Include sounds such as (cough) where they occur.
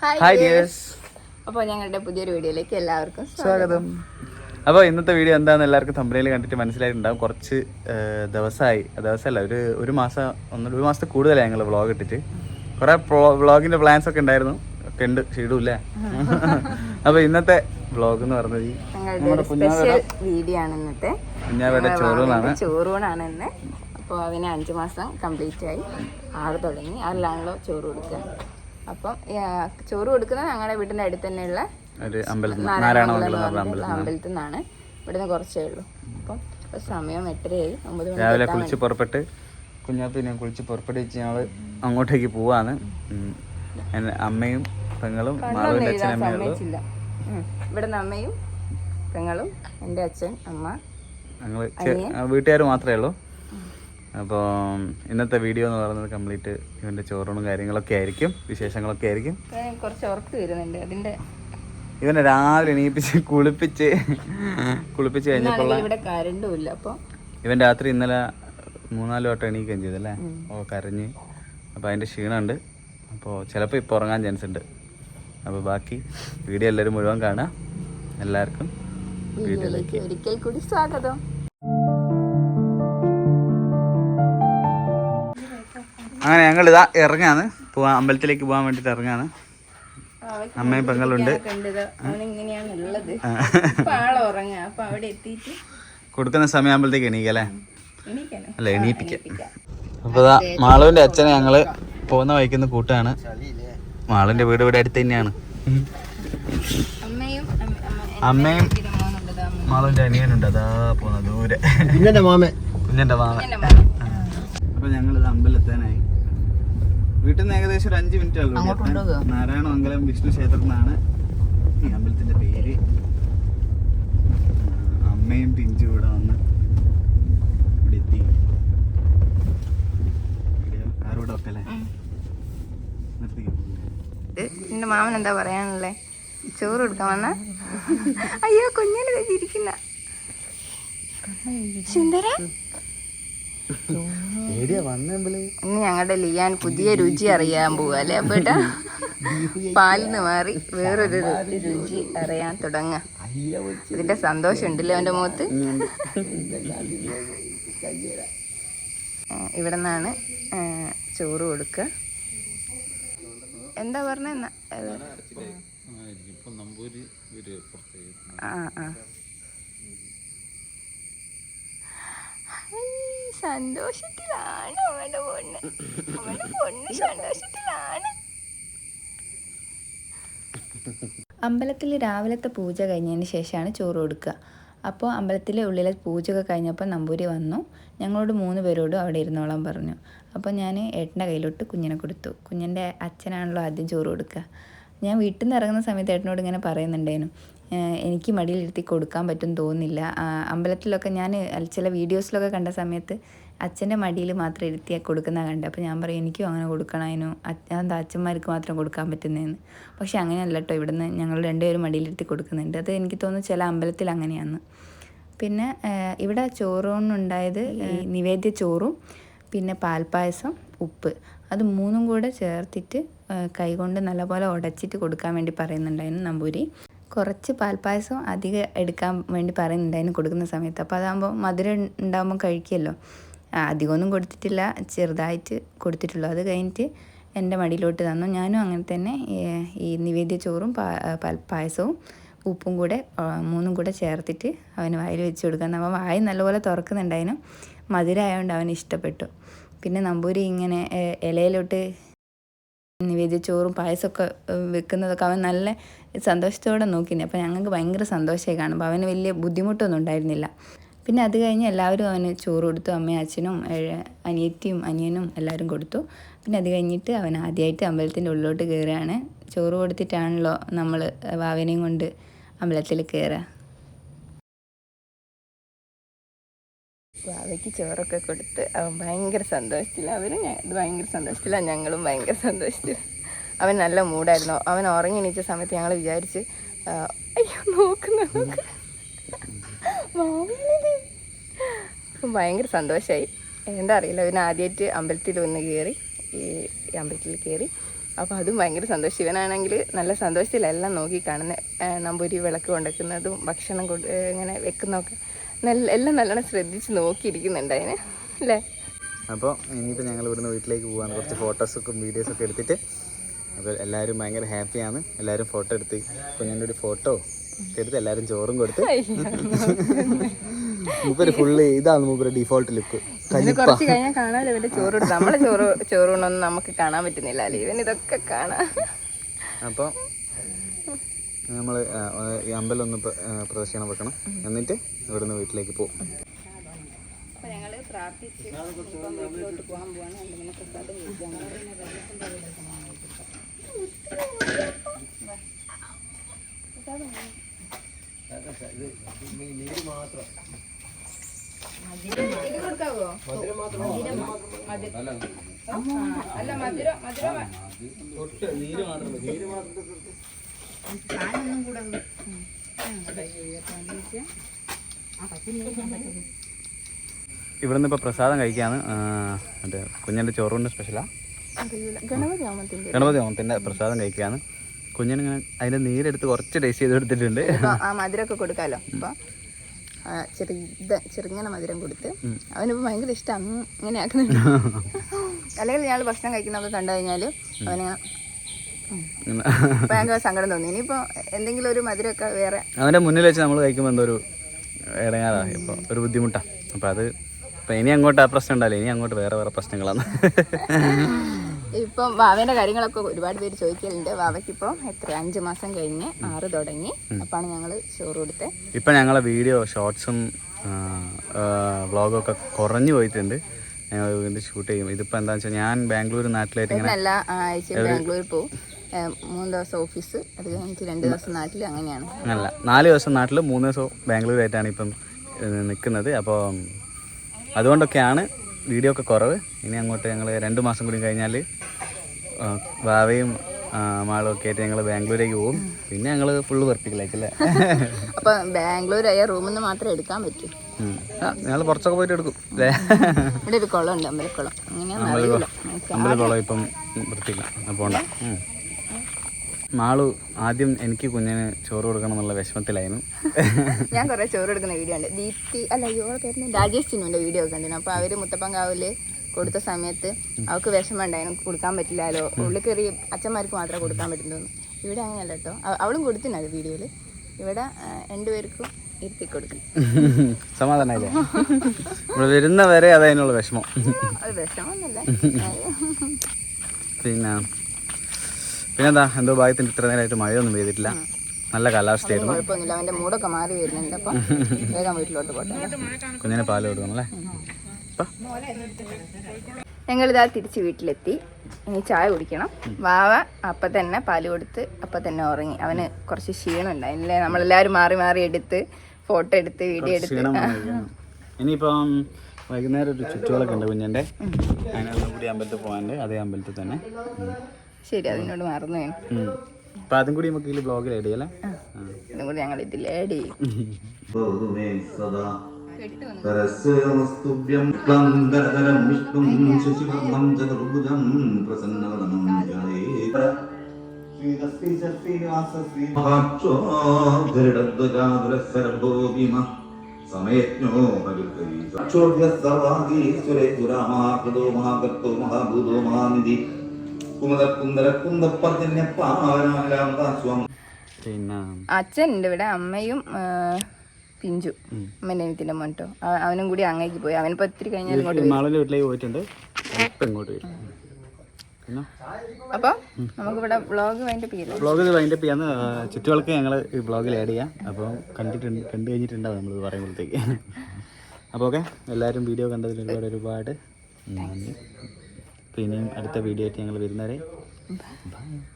Hi dears അപ്പോൾ ഞങ്ങളുടെ പുതിയൊരു വീഡിയോയിലേക്ക് എല്ലാവർക്കും സ്വാഗതം. അപ്പോൾ ഇന്നത്തെ വീഡിയോ എന്താണെന്ന് എല്ലാവർക്കും തമ്പനയിൽ കണ്ടിട്ട് മനസ്സിലായിട്ടുണ്ടാവും. കുറച്ച് ദിവസമായി. ദിവസമല്ല ഒരു ഒരു മാസം ഒന്ന് ഒരു മാസത്തെ കൂടുതലായി ഞങ്ങൾ വ്ളോഗ് ഇട്ടിട്ട്. കുറേ വ്ളോഗിന്റെ പ്ലാൻസ് ഒക്കെ ഉണ്ടായിരുന്നു. ഒക്കെ ഉണ്ട് ഷീഡൂല്ല (laughs) അപ്പോൾ ഇന്നത്തെ വ്ളോഗ് എന്ന് പറഞ്ഞത് ഒരു സ്പെഷ്യൽ വീഡിയോ ആണ് ഇന്നത്തെ. കുഞ്ഞാവയുടെ ചോറൂന്നാണ് ചോറൂണാണ് ഇന്ന്. അപ്പോൾ അതിന് അഞ്ച് മാസം കംപ്ലീറ്റ് ആയി. ആറ് തുടങ്ങി. ആറിലാണല്ലോ ചോറ് കൊടുക്കുക അപ്പം ചോറ് കൊടുക്കുന്നത് ഞങ്ങളുടെ വീടിന്റെ അടുത്ത് തന്നെയുള്ള അമ്പലത്തിൽ നിന്നാണ്. ഇവിടുന്ന് കുറച്ചേ ഉള്ളൂ. അപ്പം സമയം എട്ടരയായി ഒമ്പത് മണി രാവിലെ കുളിച്ച് പുറപ്പെട്ട് കുഞ്ഞാപ്പിനെ കുളിച്ച് പുറപ്പെട്ട് വെച്ച് ഞങ്ങൾ അങ്ങോട്ടേക്ക് പോവാണ്. അമ്മയും പെങ്ങളും മാളുവിന്റെ അച്ഛനും അമ്മയുള്ളൂ സമ്മതിച്ചില്ല ഉം. ഇവിടുന്ന് അമ്മയും പെങ്ങളും എന്റെ അച്ഛൻ അമ്മ ഞങ്ങൾ വീട്ടുകാർ മാത്രമേ ഉള്ളൂ. അപ്പോൾ ഇന്നത്തെ വീഡിയോ എന്ന് പറയുന്നത് കംപ്ലീറ്റ് ഇവന്റെ ചോറൂണും കാര്യങ്ങളൊക്കെ ആയിരിക്കും വിശേഷങ്ങളൊക്കെ ആയിരിക്കും. കുറച്ച് ഉറക്ക് വരുന്നുണ്ട്. അതിന്റെ ഇവനെ രാവിലെ എണീപ്പിച്ച് കുളിപ്പിച്ച് കുളിപ്പിച്ച് കഴിഞ്ഞപ്പോൾ ഇവിടെ അപ്പോൾ ഇവൻ രാത്രി ഇന്നലെ മൂന്നാൽ വട്ടം എണീക്കുകയും ചെയ്തല്ലേ ഓ കരഞ്ഞ്. അപ്പോൾ അതിന്റെ ക്ഷീണമുണ്ട്. അപ്പോൾ ചിലപ്പോൾ ഇപ്പോൾ ഉറങ്ങാൻ ചാൻസ് ഉണ്ട്. അപ്പോൾ ബാക്കി വീഡിയോ എല്ലാവരും മുഴുവൻ കാണാം എല്ലാവർക്കും വീഡിയോയിലേക്ക് ഒരിക്കൽ കൂടി സ്വാഗതം. അങ്ങനെ ഞങ്ങൾ ഇതാ ഇറങ്ങാണ്. പോവാ അമ്പലത്തിലേക്ക് പോകാൻ വേണ്ടിട്ട് ഇറങ്ങാണ്. അമ്മയും പെങ്ങളുണ്ട്. കൊടുക്കുന്ന സമയമാകുമ്പോഴത്തേക്ക് എണീക്കല്ലേ അല്ല? എണീപ്പിക്കാം. അപ്പൊ ഇതാ മാളുവിന്റെ അച്ഛനെ ഞങ്ങൾ പോകുന്ന വഴിക്കുന്ന കൂട്ടാണ്. മാളുവിന്റെ വീട് ഇവിടെ അടുത്ത് തന്നെയാണ്. അമ്മയും മാളുവിന്റെ അനിയനുണ്ട് അതാ പോന്ന ദൂരെ. കുഞ്ഞന്റെ മാമ കുഞ്ഞന്റെ മാമ അപ്പൊ ഞങ്ങളിത് അമ്പലത്താനായി. വീട്ടിൽ നിന്ന് ഏകദേശം ഒരു അഞ്ച് മിനിറ്റ് ഉള്ളൂ. നാരായണമംഗലം വിഷ്ണു ക്ഷേത്രം എന്നാണ് ഈ അമ്പലത്തിന്റെ പേര്. അമ്മയും പിഞ്ചു ഇവിടെ വന്ന് ഇവിടെ എത്തി. ഇവിടെ വെക്കല്ലേ എന്റെ മാമൻ എന്താ പറയാനുള്ളേ? ചോറ് കൊടുക്കാൻ വന്ന? അയ്യോ കുഞ്ഞിനെ വെച്ചിരിക്കുന്ന സുന്ദര. ഞങ്ങളുടെ ലിയാൻ പുതിയ രുചി അറിയാൻ പോവാ അല്ലേ അപ്പേട്ടാ? പാലിന് മാറി വേറൊരു രുചി അറിയാൻ തുടങ്ങാം. ഇതിന്റെ സന്തോഷം ഉണ്ടല്ലേ അവന്റെ മുഖത്ത്? ഇവിടെ നിന്നാണ് ചോറ് കൊടുക്കുക എന്താ പറഞ്ഞ ആ ആ. സന്തോഷത്തിലാണ് അവന്റെ പൊണ്ണ് അവന്റെ പൊണ്ണ് സന്തോഷത്തിലാണ്. അമ്പലത്തിൽ രാവിലത്തെ പൂജ കഴിഞ്ഞതിന് ശേഷമാണ് ചോറ് കൊടുക്കുക. അപ്പോൾ അമ്പലത്തിലെ ഉള്ളിലെ പൂജയൊക്കെ കഴിഞ്ഞപ്പോൾ നമ്പൂരി വന്നു. ഞങ്ങളോട് മൂന്ന് പേരോടും അവിടെ ഇരുന്നോളാൻ പറഞ്ഞു. അപ്പോൾ ഞാൻ ഏട്ടന്റെ കയ്യിലോട്ട് കുഞ്ഞിനെ കൊടുത്തു. കുഞ്ഞിന്റെ അച്ഛനാണല്ലോ ആദ്യം ചോറ് കൊടുക്കുക. ഞാൻ വീട്ടിൽ നിന്ന് ഇറങ്ങുന്ന സമയത്ത് ഏട്ടനോട് ഇങ്ങനെ പറയുന്നുണ്ടായിരുന്നു. "ഏഹ് എനിക്ക് മടിയിലിരുത്തി കൊടുക്കാൻ പറ്റും തോന്നില്ല അമ്പലത്തിലൊക്കെ ഞാൻ ചില വീഡിയോസിലൊക്കെ കണ്ട സമയത്ത് അച്ഛന്റെ മടിയിൽ മാത്രം ഇരുത്തി കൊടുക്കുന്ന കണ്ടത് അപ്പോൾ ഞാൻ പറയും എനിക്കും അങ്ങനെ കൊടുക്കണമായിരുന്നു എന്താ അച്ഛന്മാർക്ക് മാത്രം കൊടുക്കാൻ പറ്റുന്നതെന്ന് പക്ഷേ അങ്ങനെയല്ല കേട്ടോ ഇവിടുന്ന് ഞങ്ങൾ രണ്ടുപേരും മടിയിലിരുത്തി കൊടുക്കുന്നുണ്ട്. അത് എനിക്ക് തോന്നുന്നു ചില അമ്പലത്തിൽ അങ്ങനെയാണ് പിന്നെ ഇവിടെ ചോറൂണുണ്ടായത് ഈ നിവേദ്യ ചോറും പിന്നെ പാൽപ്പായസം ഉപ്പ്. അത് മൂന്നും കൂടെ ചേർത്തിട്ട് കൈകൊണ്ട് നല്ലപോലെ ഉടച്ചിട്ട് കൊടുക്കാൻ വേണ്ടി പറയുന്നുണ്ടായിരുന്നു നമ്പൂരി. കുറച്ച് പാൽപ്പായസം അധികം എടുക്കാൻ വേണ്ടി പറയുന്നുണ്ടായിരുന്നു കൊടുക്കുന്ന സമയത്ത്. അപ്പോൾ അതാകുമ്പോൾ മധുരം ഉണ്ടാകുമ്പോൾ കഴിക്കുമല്ലോ. അധികമൊന്നും കൊടുത്തിട്ടില്ല. ചെറുതായിട്ട് കൊടുത്തിട്ടുള്ളൂ. അത് കഴിഞ്ഞിട്ട് എന്റെ മടിയിലോട്ട് തന്നു. ഞാനും അങ്ങനെ തന്നെ ഈ നിവേദ്യ ചോറും പാ പാൽ പായസവും ഉപ്പും കൂടെ മൂന്നും കൂടെ ചേർത്തിട്ട് അവന് വായിൽ വെച്ച് കൊടുക്കാൻ അവൻ വായി നല്ലപോലെ തുറക്കുന്നുണ്ടായിരുന്നു. മധുരമായതുകൊണ്ട് അവന് ഇഷ്ടപ്പെട്ടു. പിന്നെ നമ്പൂരി ഇങ്ങനെ ഇലയിലോട്ട് നിവേദ്യ ചോറും പായസമൊക്കെ വെക്കുന്നതൊക്കെ അവൻ നല്ല സന്തോഷത്തോടെ നോക്കിയിരുന്നു അപ്പോൾ ഞങ്ങൾക്ക് ഭയങ്കര സന്തോഷമായി കാണുമ്പോൾ അവന് വലിയ ബുദ്ധിമുട്ടൊന്നും ഉണ്ടായിരുന്നില്ല. പിന്നെ അത് കഴിഞ്ഞ് എല്ലാവരും അവന് ചോറ് കൊടുത്തു. അമ്മയും അച്ഛനും അനിയത്തിയും അനിയനും എല്ലാവരും കൊടുത്തു. പിന്നെ അത് കഴിഞ്ഞിട്ട് അവൻ ആദ്യമായിട്ട് അമ്പലത്തിന്റെ ഉള്ളിലോട്ട് കയറുകയാണ്. ചോറ് കൊടുത്തിട്ടാണല്ലോ നമ്മൾ വാവനെയും കൊണ്ട് അമ്പലത്തിൽ കയറുക. വാവയ്ക്ക് ചോറൊക്കെ കൊടുത്ത് അവൻ ഭയങ്കര സന്തോഷത്തില്ല അവരും ഭയങ്കര സന്തോഷത്തിലാണ് ഞങ്ങളും ഭയങ്കര സന്തോഷത്തില്ല അവൻ നല്ല മൂടായിരുന്നു അവൻ ഉറങ്ങി എണീച്ച സമയത്ത് ഞങ്ങൾ വിചാരിച്ച് അയ്യോ നോക്കുന്ന നോക്ക്. ഭയങ്കര സന്തോഷമായി എന്താ അറിയില്ല. അവൻ ആദ്യമായിട്ട് അമ്പലത്തിൽ വന്ന് കയറി ഈ അമ്പലത്തിൽ കയറി. അപ്പോൾ അതും ഭയങ്കര സന്തോഷം. ഇവനാണെങ്കിൽ നല്ല സന്തോഷത്തിലെല്ലാം നോക്കി കാണുന്നത് നമ്പൂരി വിളക്ക് കൊണ്ടുവയ്ക്കുന്നതും ഭക്ഷണം കൊണ്ട് ഇങ്ങനെ വെക്കുന്നതൊക്കെ. നല്ല എല്ലാം നല്ലോണം ശ്രദ്ധിച്ച് നോക്കിയിരിക്കുന്നുണ്ട് അതിന് അല്ലേ? അപ്പോൾ ഇനിയിപ്പോൾ ഞങ്ങൾ ഇവിടുന്ന് വീട്ടിലേക്ക് പോകാൻ കുറച്ച് ഫോട്ടോസൊക്കെ വീഡിയോസൊക്കെ എടുത്തിട്ട് അപ്പോൾ എല്ലാവരും ഭയങ്കര ഹാപ്പിയാണ് എല്ലാവരും ഫോട്ടോ എടുത്ത് കുഞ്ഞിന്റെ ഒരു ഫോട്ടോ എടുത്ത് എല്ലാവരും ചോറും കൊടുത്ത്. മൂപ്പര് ഫുള്ള് ഇതാണ് മൂപ്പര് ഡിഫോൾട്ട് ലുക്ക് കുറച്ച് കഴിഞ്ഞാൽ കാണാമല്ലോ ഇവന്റെ ചോറ് നമ്മളെ ചോറ് ചോറൂണൊന്നും നമുക്ക് കാണാൻ പറ്റുന്നില്ല ഇവൻ ഇതൊക്കെ കാണാം. അപ്പോൾ നമ്മൾ ഈ അമ്പലം ഒന്ന് പ്ര- പ്രദക്ഷിണം വെക്കണം. എന്നിട്ട് ഇവിടുന്ന് വീട്ടിലേക്ക് പോകും അപ്പോൾ ഞങ്ങൾ പ്രാർത്ഥിച്ച് നീര് വീട്ടിലോട്ട് നീര് മാത്രം. കൊടുക്കാവോ? അല്ല ഇവിടുന്ന് ഇപ്പോൾ പ്രസാദം കഴിക്കാണ്. ആ, മറ്റേ കുഞ്ഞിന്റെ ചോറുണ്ട് സ്പെഷ്യലാണ് അറിയില്ല ഗണപതി ഓമത്തിന്റെ പ്രസാദം കഴിക്കാന്ന് കുഞ്ഞിനിങ്ങനെ അതിന്റെ നീരെടുത്ത് കുറച്ച് ടേസ്റ്റ് ചെയ്ത് കൊടുത്തിട്ടുണ്ട്. ആ മധുരമൊക്കെ കൊടുക്കാലോ? അപ്പൊ ആ ചെറുത ചെറുങ്ങനെ മധുരം കൊടുത്ത്. അവനിപ്പോ ഭയങ്കര ഇഷ്ടം. ഇങ്ങനെ ആക്കുന്നുണ്ട് (laughs) അല്ലെങ്കിൽ ഞങ്ങൾ ഭക്ഷണം കഴിക്കുന്നൊക്കെ കണ്ടു കഴിഞ്ഞാൽ അവനിങ്ങനെ ഭയങ്കര സങ്കടം തോന്നി. ഇനിയിപ്പോ എന്തെങ്കിലും ഒരു മധുരമൊക്കെ വേറെ അവന്റെ മുന്നിൽ വെച്ച് നമ്മൾ കഴിക്കുമ്പോൾ എന്തോ ഒരു ഇടങ്ങാറാണ്. ഇപ്പോൾ ഒരു ബുദ്ധിമുട്ടാ. അപ്പോൾ അത് ഇനി അങ്ങോട്ട് ആ പ്രശ്നം ഉണ്ടാവില്ല. ഇനി അങ്ങോട്ട് വേറെ വേറെ പ്രശ്നങ്ങളാണ്. ഇപ്പം വാവേന്റെ കാര്യങ്ങളൊക്കെ ഒരുപാട് പേര് ചോദിക്കലുണ്ട്. വാവയ്ക്ക് ഇപ്പൊ എത്ര? അഞ്ച് മാസം കഴിഞ്ഞ് ആറ് തുടങ്ങി. അപ്പാണ് ഞങ്ങൾ ചോറ് കൊടുത്തത് ഇപ്പം ഞങ്ങളെ വീഡിയോ ഷോർട്സും വ്ളോഗൊക്കെ കുറഞ്ഞു പോയിട്ടുണ്ട്. ഞങ്ങൾ വീണ്ടും ഷൂട്ട് ചെയ്യും. ഇതിപ്പോൾ എന്താണെന്ന് വെച്ചാൽ ഞാൻ ബാംഗ്ലൂർ നാട്ടിലായിട്ട് ഇങ്ങനെ പോവും. ഏഹ് മൂന്ന് ദിവസം ഓഫീസ് അത് കഴിഞ്ഞിട്ട് രണ്ട് ദിവസം നാട്ടിൽ അങ്ങനെയാണ്. അല്ല നാല് ദിവസം നാട്ടിൽ മൂന്ന് ദിവസം ബാംഗ്ലൂരായിട്ടാണ് ഇപ്പം നിൽക്കുന്നത്. അപ്പോൾ അതുകൊണ്ടൊക്കെയാണ് വീഡിയോ ഒക്കെ കുറവ്. ഇനി അങ്ങോട്ട് ഞങ്ങൾ രണ്ട് മാസം കൂടി കഴിഞ്ഞാൽ ഭാവയും മാളും ഒക്കെ ആയിട്ട് ഞങ്ങൾ ബാംഗ്ലൂരേക്ക് പോകും പിന്നെ ഞങ്ങൾ ഫുള്ള് വെറുപ്പിക്കലേക്കല്ലേ (laughs) അപ്പൊ ബാംഗ്ലൂർ ആയ റൂമിൽ നിന്ന് മാത്രമേ എടുക്കാൻ പറ്റൂ. ഞങ്ങൾ പുറത്തൊക്കെ പോയിട്ട് എടുക്കും. അല്ലേ? ഇവിടെ ഒരു കുളം ഉണ്ട് അമ്പലക്കുളം. നമുക്ക് അമ്പലക്കുളം ഇപ്പം വൃത്തിയില്ല പോണ്ട മാളു ആദ്യം എനിക്ക് കുഞ്ഞിന് ചോറ് കൊടുക്കണം എന്നുള്ള വിഷമത്തിലായിരുന്നു. ഞാൻ കുറെ ചോറ് കൊടുക്കുന്ന വീഡിയോ ഉണ്ട് ദീപ്തി അല്ല ഇവളെ പേരുന്ന രാജേഷ് ചിന്നുവിന്റെ വീഡിയോ ഒക്കെ ഉണ്ടായിരുന്നു അപ്പൊ അവർ മുത്തപ്പങ്കാവിൽ കൊടുത്ത സമയത്ത് അവൾക്ക് വിഷമം ഉണ്ടായിരുന്നു. കൊടുക്കാൻ പറ്റില്ലല്ലോ ഉള്ളിൽ കയറി അച്ഛന്മാർക്ക് മാത്രമേ കൊടുക്കാൻ പറ്റുന്നു ഇവിടെ അങ്ങനെയല്ല കേട്ടോ. അവ- അവളും കൊടുത്തിന് അത് വീഡിയോയിൽ ഇവിടെ രണ്ടുപേർക്കും ഇരുത്തി കൊടുക്കും. സമാധാനമായില്ലേ ഇവിടെ വരുന്ന വരെ അതതിനുള്ള വിഷമം. വിഷമമൊന്നുമില്ല പിന്നെ പിന്നെന്താ എന്തോ ഭാഗ്യത്തിന് ഇത്ര നേരമായിട്ട് മഴയൊന്നും പെയ്തിട്ടില്ല. നല്ല കാലാവസ്ഥയായിരുന്നു. കുഴപ്പമൊന്നുമില്ല. അവന്റെ മൂടൊക്കെ മാറി വരുന്നുണ്ട്. അപ്പം വേഗം വീട്ടിലോട്ട് പോട്ടെ. കുഞ്ഞിനെ പാൽ കൊടുക്കണം അല്ലേ ഞങ്ങളിതാ തിരിച്ച് വീട്ടിലെത്തി. ഇനി ചായ കുടിക്കണം. വാവ അപ്പം തന്നെ പാൽ കൊടുത്ത് അപ്പം തന്നെ ഉറങ്ങി. അവന് കുറച്ച് ക്ഷീണം ഉണ്ടായില്ലേ നമ്മളെല്ലാവരും മാറി മാറി എടുത്ത് ഫോട്ടോ എടുത്ത് വീഡിയോ എടുത്ത്. ഇനിയിപ്പം വൈകുന്നേരം ഒരു ചുറ്റുകളൊക്കെ ഉണ്ട് കുഞ്ഞിന്റെ. അതിനെല്ലാം കൂടി അമ്പലത്തിൽ പോകാനുണ്ട്. അതേ അമ്പലത്തിൽ തന്നെ. ശരി അതിനോട് മറന്നു ഞാൻ. അപ്പം അതും കൂടി നമുക്ക് ബ്ലോഗിൽ ആഡ് ചെയ്യാം ഇതും കൂടി ഞങ്ങൾ ഇതിൽ ആഡ് ചെയ്യും. സമയജ്ഞോ ഹരിതരീക്ഷോഭ്യ സർവാഗീശ്വരേ ദുരാമാകൃതോ മഹാകർത്തോ മഹാഭൂതോ മഹാനിധി ഉണ്ട് ഇവിടെ അമ്മയും പിഞ്ചു അമ്മേന്റെ അനിയത്തിന്റെ മോട്ടോ അവനും കൂടി അങ്ങേക്ക് പോയി. അവനിപ്പൊ ഒത്തിരി കഴിഞ്ഞാൽ ഇങ്ങോട്ട് വീട്ടിലേക്ക് പോയിട്ടുണ്ട്. ഇങ്ങോട്ട് വരും. അപ്പോൾ നമുക്ക് ഇവിടെ വ്ളോഗ് വേണ്ടി ചെയ്യില്ല? ബ്ലോഗ് വൈൻഡപ്പ് ചെയ്യാന്ന് ചുറ്റുകൾക്ക് ഞങ്ങൾ ഈ ബ്ലോഗിൽ ആഡ് ചെയ്യാം. അപ്പോൾ കണ്ടിട്ടുണ്ട് കണ്ടു കഴിഞ്ഞിട്ടുണ്ടാവും നമ്മൾ പറയുമ്പോഴത്തേക്ക്. അപ്പോൾ ഓക്കെ എല്ലാവരും വീഡിയോ കണ്ടതിൽ ഒരുപാട് ഒരുപാട് നന്ദി. അപ്പോൾ ഇനിയും അടുത്ത വീഡിയോ ആയിട്ട് ഞങ്ങൾ വരുന്നവരെ. ബൈ